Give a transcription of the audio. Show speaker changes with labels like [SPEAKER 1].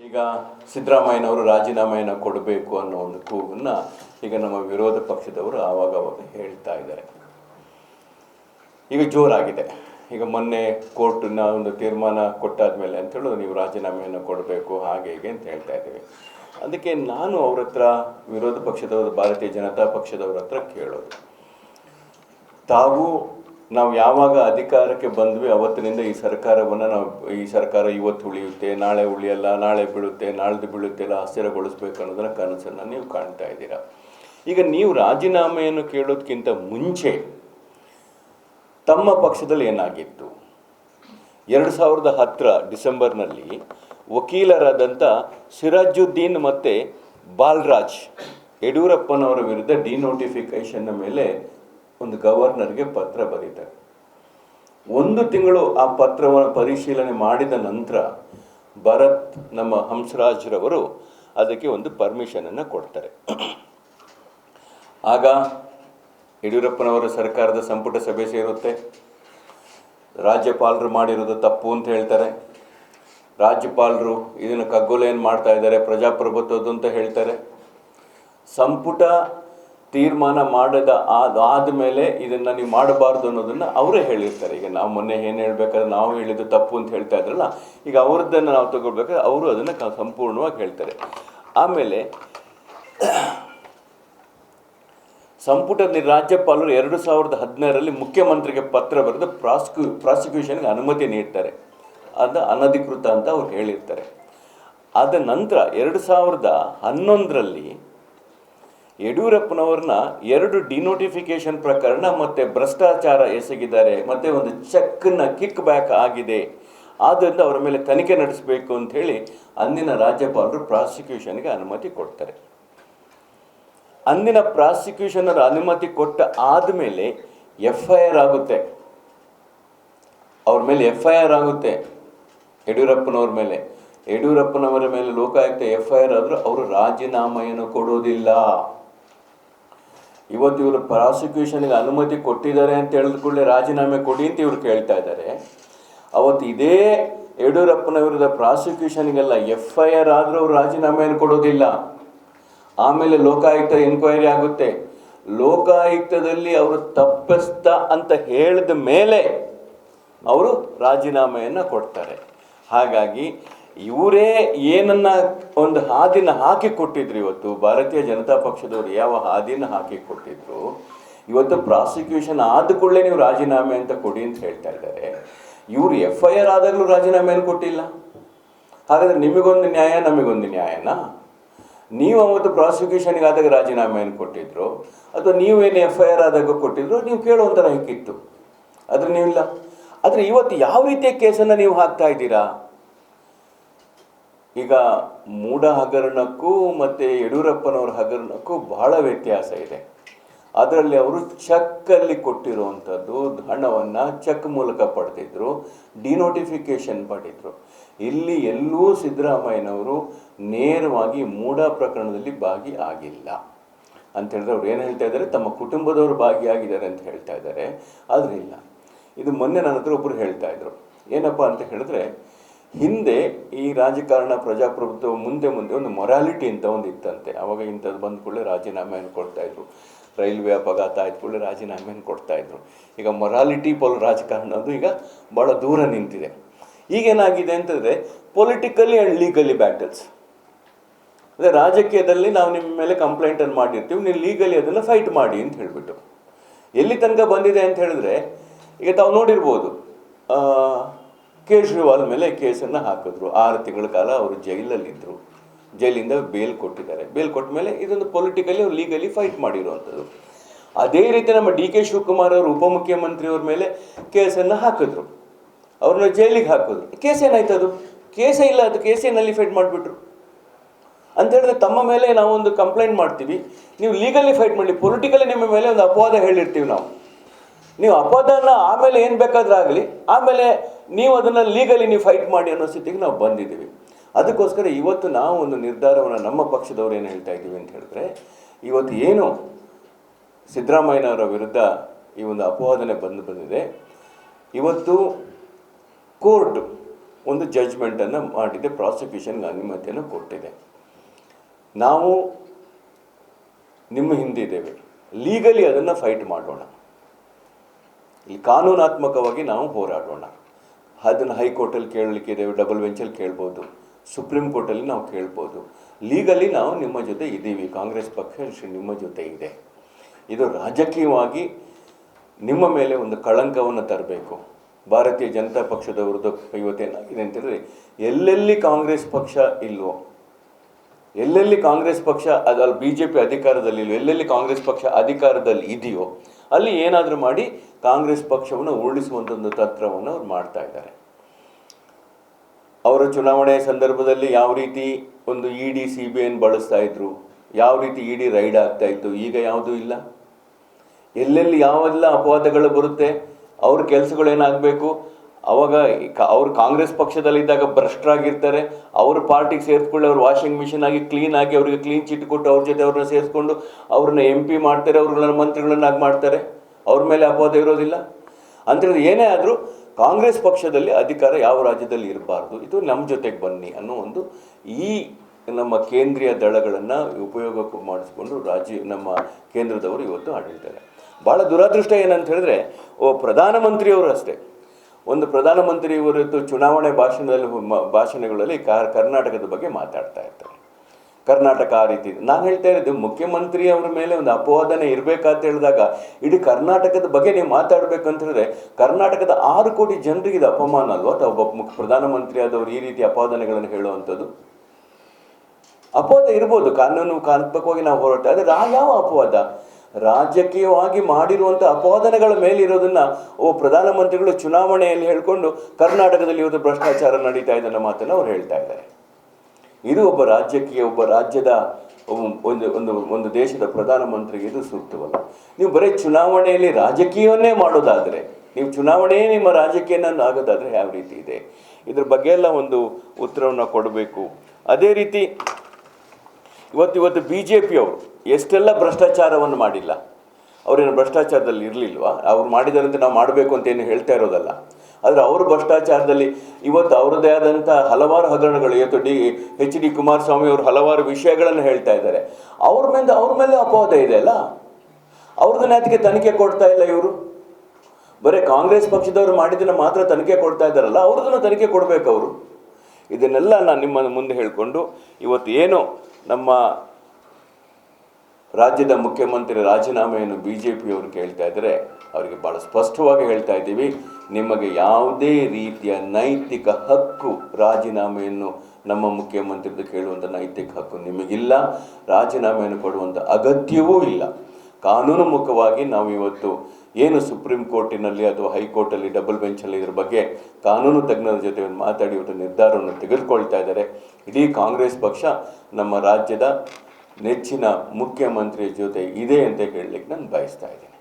[SPEAKER 1] ಈಗ ಸಿದ್ದರಾಮಯ್ಯನವರು ರಾಜೀನಾಮೆಯನ್ನು ಕೊಡಬೇಕು ಅನ್ನೋ ಒಂದು ಕೂಗನ್ನು ಈಗ ನಮ್ಮ ವಿರೋಧ ಪಕ್ಷದವರು ಆವಾಗ ಅವಾಗ ಹೇಳ್ತಾ ಇದ್ದಾರೆ. ಈಗ ಜೋರಾಗಿದೆ. ಈಗ ಮೊನ್ನೆ ಕೋರ್ಟನ್ನ ಒಂದು ತೀರ್ಮಾನ ಕೊಟ್ಟಾದ್ಮೇಲೆ ಅಂತ ಹೇಳೋದು ನೀವು ರಾಜೀನಾಮೆಯನ್ನು ಕೊಡಬೇಕು ಹಾಗೆ ಹೀಗೆ ಅಂತ ಹೇಳ್ತಾ ಇದ್ದೀವಿ. ಅದಕ್ಕೆ ನಾನು ಅವ್ರ ಹತ್ರ, ವಿರೋಧ ಪಕ್ಷದವರು, ಭಾರತೀಯ ಜನತಾ ಪಕ್ಷದವ್ರ ಹತ್ರ ಕೇಳೋದು. ತಾವು ನಾವು ಯಾವಾಗ ಅಧಿಕಾರಕ್ಕೆ ಬಂದ್ವಿ ಅವತ್ತಿನಿಂದ ಈ ಸರ್ಕಾರವನ್ನು ನಾವು ಈ ಸರ್ಕಾರ ಇವತ್ತು ಉಳಿಯುತ್ತೆ, ನಾಳೆ ಉಳಿಯಲ್ಲ, ನಾಳೆ ಬೀಳುತ್ತೆ, ನಾಳ್ದು ಬೀಳುತ್ತೆ ಎಲ್ಲ ಆಶ್ಚರ್ಯಗೊಳಿಸ್ಬೇಕು ಅನ್ನೋದನ್ನ ಕನಸನ್ನು ನೀವು ಕಾಣ್ತಾ ಇದ್ದೀರಾ. ಈಗ ನೀವು ರಾಜೀನಾಮೆಯನ್ನು ಕೇಳೋದಕ್ಕಿಂತ ಮುಂಚೆ ತಮ್ಮ ಪಕ್ಷದಲ್ಲಿ ಏನಾಗಿತ್ತು? ಎರಡು ಸಾವಿರದ ಹತ್ತರ ಡಿಸೆಂಬರ್ನಲ್ಲಿ ವಕೀಲರಾದಂಥ ಸಿರಾಜುದ್ದೀನ್ ಮತ್ತು ಬಾಲರಾಜ್ ಯಡಿಯೂರಪ್ಪನವರ ವಿರುದ್ಧ ಡಿನೋಟಿಫಿಕೇಷನ್ನ ಮೇಲೆ ಒಂದು ಗವರ್ನರ್ಗೆ ಪತ್ರ ಬರೀತಾರೆ ಒಂದು ತಿಂಗಳು ಆ ಪತ್ರವನ್ನು ಪರಿಶೀಲನೆ ಮಾಡಿದ ನಂತರ ಭರತ್ ನಮ್ಮ ಹಂಸರಾಜ್ರವರು ಅದಕ್ಕೆ ಒಂದು ಪರ್ಮಿಷನನ್ನು ಕೊಡ್ತಾರೆ. ಆಗ ಯಡಿಯೂರಪ್ಪನವರ ಸರ್ಕಾರದ ಸಂಪುಟ ಸಭೆ ಸೇರುತ್ತೆ. ರಾಜ್ಯಪಾಲರು ಮಾಡಿರೋದು ತಪ್ಪು ಅಂತ ಹೇಳ್ತಾರೆ. ರಾಜ್ಯಪಾಲರು ಇದನ್ನು ಕಗ್ಗೊಲೆಯನ್ನು ಮಾಡ್ತಾ ಇದ್ದಾರೆ? ಪ್ರಜಾಪ್ರಭುತ್ವದ್ದು ಅಂತ ಹೇಳ್ತಾರೆ. ಸಂಪುಟ ತೀರ್ಮಾನ ಮಾಡದ ಆದ ಮೇಲೆ ಇದನ್ನು ನೀವು ಮಾಡಬಾರ್ದು ಅನ್ನೋದನ್ನು ಅವರೇ ಹೇಳಿರ್ತಾರೆ. ಈಗ ನಾವು ಮೊನ್ನೆ ಏನು ಹೇಳಬೇಕಾದ್ರೆ ನಾವು ಹೇಳಿದ್ದು ತಪ್ಪು ಅಂತ ಹೇಳ್ತಾ ಇದ್ರಲ್ಲ, ಈಗ ಅವ್ರದ್ದನ್ನು ನಾವು ತಗೊಳ್ಬೇಕಾದ್ರೆ ಅವರು ಅದನ್ನು ಸಂಪೂರ್ಣವಾಗಿ ಹೇಳ್ತಾರೆ. ಆಮೇಲೆ ಸಂಪುಟದ ರಾಜ್ಯಪಾಲರು ಎರಡು ಸಾವಿರದ ಹದಿನಾರರಲ್ಲಿ ಮುಖ್ಯಮಂತ್ರಿಗೆ ಪತ್ರ ಬರೆದು ಪ್ರಾಸಿಕ್ಯೂ ಪ್ರಾಸಿಕ್ಯೂಷನ್ಗೆ ಅನುಮತಿ ನೀಡ್ತಾರೆ. ಅದು ಅನಧಿಕೃತ ಅಂತ ಅವ್ರು ಹೇಳಿರ್ತಾರೆ. ಆದ ನಂತರ ಎರಡು ಸಾವಿರದ ಹನ್ನೊಂದರಲ್ಲಿ ಯಡಿಯೂರಪ್ಪನವ್ರನ್ನ ಎರಡು ಡಿನೋಟಿಫಿಕೇಶನ್ ಪ್ರಕರಣ ಮತ್ತು ಭ್ರಷ್ಟಾಚಾರ ಎಸಗಿದ್ದಾರೆ, ಮತ್ತು ಒಂದು ಚೆಕ್ನ ಕಿಕ್ ಬ್ಯಾಕ್ ಆಗಿದೆ. ಆದ್ದರಿಂದ ಅವರ ಮೇಲೆ ತನಿಖೆ ನಡೆಸಬೇಕು ಅಂತ ಹೇಳಿ ಅಂದಿನ ರಾಜ್ಯಪಾಲರು ಪ್ರಾಸಿಕ್ಯೂಷನ್ಗೆ ಅನುಮತಿ ಕೊಡ್ತಾರೆ. ಅಂದಿನ ಪ್ರಾಸಿಕ್ಯೂಷನರ ಅನುಮತಿ ಕೊಟ್ಟ ಆದಮೇಲೆ ಎಫ್ ಐ ಆರ್ ಆಗುತ್ತೆ. ಅವ್ರ ಮೇಲೆ ಎಫ್ ಐ ಆರ್ ಆಗುತ್ತೆ ಯಡಿಯೂರಪ್ಪನವ್ರ ಮೇಲೆ. ಯಡಿಯೂರಪ್ಪನವರ ಮೇಲೆ ಲೋಕಾಯುಕ್ತ ಎಫ್ ಐ ಆರ್ ಆದರೂ ಅವರು ರಾಜೀನಾಮೆಯನ್ನು ಕೊಡೋದಿಲ್ಲ. ಇವತ್ತು ಇವರು ಪ್ರಾಸಿಕ್ಯೂಷನ್ಗೆ ಅನುಮತಿ ಕೊಟ್ಟಿದ್ದಾರೆ ಅಂತ ಹೇಳಿದ ಕೂಡಲೇ ರಾಜೀನಾಮೆ ಕೊಡಿ ಅಂತ ಇವರು ಕೇಳ್ತಾ ಇದ್ದಾರೆ. ಅವತ್ತು ಇದೇ ಯಡಿಯೂರಪ್ಪನ ವಿರುದ್ಧ ಪ್ರಾಸಿಕ್ಯೂಷನ್ಗೆಲ್ಲ ಎಫ್ ಐ ಆರ್ ಆದರೂ ಅವರು ರಾಜೀನಾಮೆಯನ್ನು ಕೊಡೋದಿಲ್ಲ. ಆಮೇಲೆ ಲೋಕಾಯುಕ್ತ ಎನ್ಕ್ವೈರಿ ಆಗುತ್ತೆ. ಲೋಕಾಯುಕ್ತದಲ್ಲಿ ಅವರು ತಪ್ಪಿಸ್ತ ಅಂತ ಹೇಳಿದ ಮೇಲೆ ಅವರು ರಾಜೀನಾಮೆಯನ್ನು ಕೊಡ್ತಾರೆ. ಹಾಗಾಗಿ ಇವರೇ ಏನನ್ನ ಒಂದು ಹಾದಿನ ಹಾಕಿ ಕೊಟ್ಟಿದ್ರು ಇವತ್ತು, ಭಾರತೀಯ ಜನತಾ ಪಕ್ಷದವರು ಯಾವ ಹಾದಿನ ಹಾಕಿ ಕೊಟ್ಟಿದ್ರು, ಇವತ್ತು ಪ್ರಾಸಿಕ್ಯೂಷನ್ ಆದ ಕೂಡಲೇ ನೀವು ರಾಜೀನಾಮೆ ಅಂತ ಕೊಡಿ ಅಂತ ಹೇಳ್ತಾ ಇದ್ದಾರೆ. ಇವರು ಎಫ್ ಐ ಆರ್ ಆದಾಗಲೂ ರಾಜೀನಾಮೆಯನ್ನು ಕೊಟ್ಟಿಲ್ಲ? ಹಾಗಾದ್ರೆ ನಿಮಗೊಂದು ನ್ಯಾಯ, ನಮಗೊಂದು ನ್ಯಾಯನಾ? ನೀವು ಅವತ್ತು ಪ್ರಾಸಿಕ್ಯೂಷನ್ಗೆ ಆದಾಗ ರಾಜೀನಾಮೆಯನ್ನು ಕೊಟ್ಟಿದ್ರು? ಅಥವಾ ನೀವೇನು ಎಫ್ ಐ ಆರ್ ಆದಾಗ ಕೊಟ್ಟಿದ್ರು? ನೀವು ಕೇಳುವಂಥರ ಹಿಕ್ಕಿತ್ತು ಆದರೆ ನೀವಿಲ್ಲ. ಆದರೆ ಇವತ್ತು ಯಾವ ರೀತಿಯ ಕೇಸನ್ನು ನೀವು ಹಾಕ್ತಾ ಇದ್ದೀರಾ? ಈಗ ಮೂಢ ಹಗರಣಕ್ಕೂ ಮತ್ತು ಯಡಿಯೂರಪ್ಪನವ್ರ ಹಗರಣಕ್ಕೂ ಬಹಳ ವ್ಯತ್ಯಾಸ ಇದೆ. ಅದರಲ್ಲಿ ಅವರು ಚೆಕ್ಕಲ್ಲಿ ಕೊಟ್ಟಿರುವಂಥದ್ದು ಹಣವನ್ನು ಚೆಕ್ ಮೂಲಕ ಪಡೆದಿದ್ರು, ಡಿನೋಟಿಫಿಕೇಷನ್ ಪಡೆದರು. ಇಲ್ಲಿ ಎಲ್ಲೂ ಸಿದ್ದರಾಮಯ್ಯನವರು ನೇರವಾಗಿ ಮೂಢ ಪ್ರಕರಣದಲ್ಲಿ ಭಾಗಿ ಆಗಿಲ್ಲ. ಅಂತ ಹೇಳಿದ್ರೆ ಅವ್ರು ಏನು ಹೇಳ್ತಾ ಇದ್ದಾರೆ? ತಮ್ಮ ಕುಟುಂಬದವರು ಭಾಗಿಯಾಗಿದ್ದಾರೆ ಅಂತ ಹೇಳ್ತಾ ಇದ್ದಾರೆ. ಆದರೆ ಇಲ್ಲ ಇದು ಮೊನ್ನೆ ನನ್ನ ಹತ್ರ ಒಬ್ಬರು ಹೇಳ್ತಾ ಇದ್ರು. ಏನಪ್ಪ ಅಂತ ಹೇಳಿದ್ರೆ ಹಿಂದೆ ಈ ರಾಜಕಾರಣ ಪ್ರಜಾಪ್ರಭುತ್ವ ಮುಂದೆ ಮುಂದೆ ಒಂದು ಮೊರಾಲಿಟಿ ಅಂತ ಒಂದು ಇತ್ತಂತೆ. ಅವಾಗ ಇಂಥದ್ದು ಬಂದ ಕೂಡಲೇ ರಾಜೀನಾಮೆಯನ್ನು ಕೊಡ್ತಾ ಇದ್ರು. ರೈಲ್ವೆ ಅಪಘಾತ ಆಯ್ತು ಕೂಡಲೇ ರಾಜೀನಾಮೆಯನ್ನು ಕೊಡ್ತಾ ಇದ್ರು. ಈಗ ಮೊರಾಲಿಟಿ ಪೊಲ್ ರಾಜಕಾರಣ ಅದು ಈಗ ಭಾಳ ದೂರ ನಿಂತಿದೆ. ಈಗೇನಾಗಿದೆ ಅಂತಂದರೆ ಪೊಲಿಟಿಕಲಿ ಆ್ಯಂಡ್ ಲೀಗಲಿ ಬ್ಯಾಟಲ್ಸ್ ಅದೇ ರಾಜಕೀಯದಲ್ಲಿ ನಾವು ನಿಮ್ಮ ಮೇಲೆ ಕಂಪ್ಲೇಂಟನ್ನು ಮಾಡಿರ್ತೀವಿ, ನೀವು ಲೀಗಲಿ ಅದನ್ನು ಫೈಟ್ ಮಾಡಿ ಅಂತ ಹೇಳಿಬಿಟ್ಟು. ಎಲ್ಲಿ ತನಕ ಬಂದಿದೆ ಅಂತ ಹೇಳಿದ್ರೆ, ಈಗ ತಾವು ನೋಡಿರ್ಬೋದು ಕೇಜ್ರಿವಾಲ್ ಮೇಲೆ ಕೇಸನ್ನು ಹಾಕಿದ್ರು. ಆರು ತಿಂಗಳ ಕಾಲ ಅವರು ಜೈಲಲ್ಲಿದ್ದರು. ಜೈಲಿಂದ ಬೇಲ್ ಕೊಟ್ಟಿದ್ದಾರೆ. ಬೇಲ್ ಕೊಟ್ಟ ಮೇಲೆ ಇದೊಂದು ಪೊಲಿಟಿಕಲಿ ಅವ್ರು ಲೀಗಲಿ ಫೈಟ್ ಮಾಡಿರುವಂಥದ್ದು. ಅದೇ ರೀತಿ ನಮ್ಮ ಡಿ ಕೆ ಶಿವಕುಮಾರ್ ಅವರು ಉಪಮುಖ್ಯಮಂತ್ರಿಯವ್ರ ಮೇಲೆ ಕೇಸನ್ನು ಹಾಕಿದ್ರು. ಅವ್ರನ್ನ ಜೈಲಿಗೆ ಹಾಕಿದ್ರು. ಕೇಸ್ ಏನಾಯ್ತು ಅದು? ಕೇಸೇ ಇಲ್ಲ ಅದು. ಕೇಸೇ ನಲ್ಲಿಫೈಡ್ ಮಾಡಿಬಿಟ್ರು. ಅಂತ ಹೇಳಿದ್ರೆ ತಮ್ಮ ಮೇಲೆ ನಾವು ಒಂದು ಕಂಪ್ಲೇಂಟ್ ಮಾಡ್ತೀವಿ. ನೀವು ಲೀಗಲಿ ಫೈಟ್ ಮಾಡಿ. ಪೊಲಿಟಿಕಲಿ ನಿಮ್ಮ ಮೇಲೆ ಒಂದು ಅಪವಾದ ಹೇಳಿರ್ತೀವಿ ನಾವು. ನೀವು ಅಪವಾದನ ಆಮೇಲೆ ಏನು ಬೇಕಾದ್ರೂ ಆಗಲಿ. ಆಮೇಲೆ ನೀವು ಅದನ್ನು ಲೀಗಲಿ ನೀವು ಫೈಟ್ ಮಾಡಿ ಅನ್ನೋ ಸ್ಥಿತಿಗೆ ನಾವು ಬಂದಿದ್ದೀವಿ. ಅದಕ್ಕೋಸ್ಕರ ಇವತ್ತು ನಾವು ಒಂದು ನಿರ್ಧಾರವನ್ನು ನಮ್ಮ ಪಕ್ಷದವ್ರು ಏನು ಹೇಳ್ತಾ ಇದ್ದೀವಿ ಅಂತ ಹೇಳಿದ್ರೆ, ಇವತ್ತು ಏನು ಸಿದ್ದರಾಮಯ್ಯನವರ ವಿರುದ್ಧ ಈ ಒಂದು ಅಪವಾದನೆ ಬಂದು ಬಂದಿದೆ, ಇವತ್ತು ಕೋರ್ಟ್ ಒಂದು ಜಡ್ಜ್ಮೆಂಟನ್ನು ಮಾಡಿದೆ ಪ್ರಾಸಿಕ್ಯೂಷನ್ಗೆ ಅನುಮತಿಯನ್ನು ಕೊಟ್ಟಿದೆ. ನಾವು ನಿಮ್ಮ ಹಿಂದಿದ್ದೇವೆ ಲೀಗಲಿ ಅದನ್ನು ಫೈಟ್ ಮಾಡೋಣ. ಇಲ್ಲಿ ಕಾನೂನಾತ್ಮಕವಾಗಿ ನಾವು ಹೋರಾಡೋಣ. ಅದನ್ನು ಹೈಕೋರ್ಟಲ್ಲಿ ಕೇಳಲಿಕ್ಕಿದೆ ಡಬಲ್ ಬೆಂಚಲ್ಲಿ ಕೇಳ್ಬೋದು. ಸುಪ್ರೀಂ ಕೋರ್ಟಲ್ಲಿ ನಾವು ಕೇಳ್ಬೋದು. ಲೀಗಲಿ ನಾವು ನಿಮ್ಮ ಜೊತೆ ಇದ್ದೀವಿ, ಕಾಂಗ್ರೆಸ್ ಪಕ್ಷ ನಿಮ್ಮ ಜೊತೆ ಇದೆ. ಇದು ರಾಜಕೀಯವಾಗಿ ನಿಮ್ಮ ಮೇಲೆ ಒಂದು ಕಳಂಕವನ್ನು ತರಬೇಕು. ಭಾರತೀಯ ಜನತಾ ಪಕ್ಷದವ್ರದ್ದು ಇವತ್ತೇನಾಗಿದೆ ಅಂತೇಳಿದ್ರೆ ಎಲ್ಲೆಲ್ಲಿ ಕಾಂಗ್ರೆಸ್ ಪಕ್ಷ ಇಲ್ವೋ, ಎಲ್ಲೆಲ್ಲಿ ಕಾಂಗ್ರೆಸ್ ಪಕ್ಷ ಅದಲ್ಲಿ ಬಿ ಜೆ ಪಿ ಅಧಿಕಾರದಲ್ಲಿ ಇಲ್ವೋ, ಎಲ್ಲೆಲ್ಲಿ ಕಾಂಗ್ರೆಸ್ ಪಕ್ಷ ಅಧಿಕಾರದಲ್ಲಿ ಇದೆಯೋ ಅಲ್ಲಿ ಏನಾದರೂ ಮಾಡಿ ಕಾಂಗ್ರೆಸ್ ಪಕ್ಷವನ್ನು ಉರುಳಿಸುವಂಥ ಒಂದು ತಂತ್ರವನ್ನು ಅವ್ರು ಮಾಡ್ತಾ ಇದ್ದಾರೆ. ಅವರ ಚುನಾವಣೆ ಸಂದರ್ಭದಲ್ಲಿ ಯಾವ ರೀತಿ ಒಂದು ಇ ಡಿ ಸಿ ಬಿ ಐನ್ ಬಳಸ್ತಾ ಇದ್ರು, ಯಾವ ರೀತಿ ಇ ಡಿ ರೈಡ್ ಆಗ್ತಾ ಇತ್ತು, ಈಗ ಯಾವುದೂ ಇಲ್ಲ. ಎಲ್ಲೆಲ್ಲಿ ಯಾವೆಲ್ಲ ಅಪವಾದಗಳು ಬರುತ್ತೆ, ಅವ್ರ ಕೆಲಸಗಳೇನಾಗಬೇಕು ಅವಾಗ ಅವ್ರು ಕಾಂಗ್ರೆಸ್ ಪಕ್ಷದಲ್ಲಿದ್ದಾಗ ಭ್ರಷ್ಟರಾಗಿರ್ತಾರೆ. ಅವ್ರ ಪಾರ್ಟಿಗೆ ಸೇರಿಸ್ಕೊಳ್ಳಿ ಅವ್ರು ವಾಷಿಂಗ್ ಮಿಷಿನ್ ಆಗಿ ಕ್ಲೀನ್ ಆಗಿ ಅವರಿಗೆ ಕ್ಲೀನ್ ಚಿಟ್ ಕೊಟ್ಟು ಅವ್ರ ಜೊತೆ ಅವ್ರನ್ನ ಸೇರಿಸ್ಕೊಂಡು ಅವ್ರನ್ನ ಎಂ ಪಿ ಮಾಡ್ತಾರೆ ಅವ್ರನ್ನ ಮಂತ್ರಿಗಳನ್ನಾಗಿ ಮಾಡ್ತಾರೆ. ಅವ್ರ ಮೇಲೆ ಅಪವಾದ ಇರೋದಿಲ್ಲ. ಅಂತೇಳಿದ್ರೆ ಏನೇ ಆದರೂ ಕಾಂಗ್ರೆಸ್ ಪಕ್ಷದಲ್ಲಿ ಅಧಿಕಾರ ಯಾವ ರಾಜ್ಯದಲ್ಲಿ ಇರಬಾರ್ದು? ಇದು ನಮ್ಮ ಜೊತೆಗೆ ಬನ್ನಿ ಅನ್ನೋ ಒಂದು ಈ ನಮ್ಮ ಕೇಂದ್ರೀಯ ದಳಗಳನ್ನು ಉಪಯೋಗ ಮಾಡಿಸ್ಕೊಂಡು ರಾಜ್ಯ, ನಮ್ಮ ಕೇಂದ್ರದವರು ಇವತ್ತು ಆಡಳಿತಾರೆ ಭಾಳ ದುರಾದೃಷ್ಟ ಏನಂತ ಹೇಳಿದ್ರೆ, ಓ ಪ್ರಧಾನಮಂತ್ರಿಯವರು ಅಷ್ಟೇ. ಒಂದು ಪ್ರಧಾನಮಂತ್ರಿ ಇವರದ್ದು ಚುನಾವಣೆ ಭಾಷಣದಲ್ಲಿ ಭಾಷಣಗಳಲ್ಲಿ ಕರ್ನಾಟಕದ ಬಗ್ಗೆ ಮಾತಾಡ್ತಾ ಇರ್ತಾರೆ. ಕರ್ನಾಟಕ ಆ ರೀತಿ. ನಾನು ಹೇಳ್ತಾ ಇರೋದು ಮುಖ್ಯಮಂತ್ರಿ ಅವರ ಮೇಲೆ ಒಂದು ಅಪವಾದನೆ ಇರಬೇಕಂತ ಹೇಳಿದಾಗ ಇಡೀ ಕರ್ನಾಟಕದ ಬಗ್ಗೆ ನೀವು ಮಾತಾಡಬೇಕು ಅಂತ ಹೇಳಿದ್ರೆ ಕರ್ನಾಟಕದ ಆರು ಕೋಟಿ ಜನರಿಗೆ ಇದು ಅಪಮಾನ ಅಲ್ವಾ? ಅಥವಾ ಒಬ್ಬ ಮುಖ್ಯ ಪ್ರಧಾನಮಂತ್ರಿ ಆದವರು ಈ ರೀತಿ ಅಪವಾದನೆಗಳನ್ನು ಹೇಳುವಂಥದ್ದು? ಅಪವಾದ ಇರ್ಬೋದು, ಕಾನೂನು ಕಾನಾತ್ಮಕವಾಗಿ ನಾವು ಹೋರಾಟ ಆದರೆ ಆ ಯಾವ ಅಪವಾದ? ರಾಜಕೀಯವಾಗಿ ಮಾಡಿರುವಂಥ ಅಪವಾದನೆಗಳ ಮೇಲಿರೋದನ್ನ, ಓ ಪ್ರಧಾನಮಂತ್ರಿಗಳು ಚುನಾವಣೆಯಲ್ಲಿ ಹೇಳ್ಕೊಂಡು ಕರ್ನಾಟಕದಲ್ಲಿ ಇವತ್ತು ಭ್ರಷ್ಟಾಚಾರ ನಡೀತಾ ಇದೆ ಅನ್ನೋ ಮಾತನ್ನು ಅವ್ರು ಹೇಳ್ತಾ ಇದ್ದಾರೆ. ಇದು ಒಬ್ಬ ರಾಜ್ಯಕ್ಕೆ ಒಬ್ಬ ರಾಜ್ಯದ ಒಂದು ಒಂದು ಒಂದು ದೇಶದ ಪ್ರಧಾನಮಂತ್ರಿಗೆ ಇದು ಸೂಕ್ತವಲ್ಲ. ನೀವು ಬರೀ ಚುನಾವಣೆಯಲ್ಲಿ ರಾಜಕೀಯವನ್ನೇ ಮಾಡೋದಾದರೆ, ನೀವು ಚುನಾವಣೆಯೇ ನಿಮ್ಮ ರಾಜಕೀಯನ ಆಗೋದಾದರೆ ಯಾವ ರೀತಿ ಇದೆ? ಇದ್ರ ಬಗ್ಗೆ ಎಲ್ಲ ಒಂದು ಉತ್ತರವನ್ನು ಕೊಡಬೇಕು. ಅದೇ ರೀತಿ ಇವತ್ತು ಇವತ್ತು ಬಿ ಜೆ ಪಿಯವರು ಎಷ್ಟೆಲ್ಲ ಭ್ರಷ್ಟಾಚಾರವನ್ನು ಮಾಡಿಲ್ಲ. ಅವರೇನು ಭ್ರಷ್ಟಾಚಾರದಲ್ಲಿ ಇರಲಿಲ್ವಾ? ಅವ್ರು ಮಾಡಿದಾರಂತೆ ನಾವು ಮಾಡಬೇಕು ಅಂತ ಏನು ಹೇಳ್ತಾ ಇರೋದಲ್ಲ. ಆದರೆ ಅವರು ಭ್ರಷ್ಟಾಚಾರದಲ್ಲಿ ಇವತ್ತು ಅವರದೇ ಆದಂಥ ಹಲವಾರು ಹಗರಣಗಳು, ಇವತ್ತು ಡಿ ಎಚ್ ಡಿ ಕುಮಾರಸ್ವಾಮಿ ಅವರು ಹಲವಾರು ವಿಷಯಗಳನ್ನು ಹೇಳ್ತಾ ಇದ್ದಾರೆ. ಅವ್ರ ಮೇಲೆ ಅವ್ರ ಮೇಲೆ ಅಪವಾದ ಇದೆ ಅಲ್ಲ? ಅವ್ರದನ್ನ ಅದಕ್ಕೆ ತನಿಖೆ ಕೊಡ್ತಾ ಇಲ್ಲ ಇವರು. ಬರೀ ಕಾಂಗ್ರೆಸ್ ಪಕ್ಷದವರು ಮಾಡಿದ್ದನ್ನು ಮಾತ್ರ ತನಿಖೆ ಕೊಡ್ತಾ ಇದ್ದಾರಲ್ಲ ಅವ್ರದನ್ನು ತನಿಖೆ ಕೊಡಬೇಕು ಅವರು. ಇದನ್ನೆಲ್ಲ ನಾನು ನಿಮ್ಮ ಮುಂದೆ ಹೇಳಿಕೊಂಡು, ಇವತ್ತು ಏನು ನಮ್ಮ ರಾಜ್ಯದ ಮುಖ್ಯಮಂತ್ರಿ ರಾಜೀನಾಮೆಯನ್ನು ಬಿ ಜೆ ಪಿಯವರು ಕೇಳ್ತಾ ಇದ್ದರೆ ಅವರಿಗೆ ಭಾಳ ಸ್ಪಷ್ಟವಾಗಿ ಹೇಳ್ತಾ ಇದ್ದೀವಿ, ನಿಮಗೆ ಯಾವುದೇ ರೀತಿಯ ನೈತಿಕ ಹಕ್ಕು ರಾಜೀನಾಮೆಯನ್ನು ನಮ್ಮ ಮುಖ್ಯಮಂತ್ರಿದು ಕೇಳುವಂಥ ನೈತಿಕ ಹಕ್ಕು ನಿಮಗಿಲ್ಲ, ರಾಜೀನಾಮೆಯನ್ನು ಕೊಡುವಂಥ ಅಗತ್ಯವೂ ಇಲ್ಲ. ಕಾನೂನು ಮುಖವಾಗಿ ನಾವು ಇವತ್ತು ಏನು ಸುಪ್ರೀಂ ಕೋರ್ಟಿನಲ್ಲಿ ಅಥವಾ ಹೈಕೋರ್ಟಲ್ಲಿ ಡಬಲ್ ಬೆಂಚಲ್ಲಿ ಇದ್ರ ಬಗ್ಗೆ ಕಾನೂನು ತಜ್ಞರ ಜೊತೆ ಮಾತಾಡಿ ಇವತ್ತು ನಿರ್ಧಾರವನ್ನು ತೆಗೆದುಕೊಳ್ತಾ ಇದ್ದಾರೆ. ಇಡೀ ಕಾಂಗ್ರೆಸ್ ಪಕ್ಷ ನಮ್ಮ ರಾಜ್ಯದ ನೆಚ್ಚಿನ ಮುಖ್ಯಮಂತ್ರಿ ಜೊತೆ ಇದೆ ಅಂತ ಹೇಳಲಿಕ್ಕೆ ನಾನು ಬಯಸ್ತಾ ಇದ್ದೀನಿ.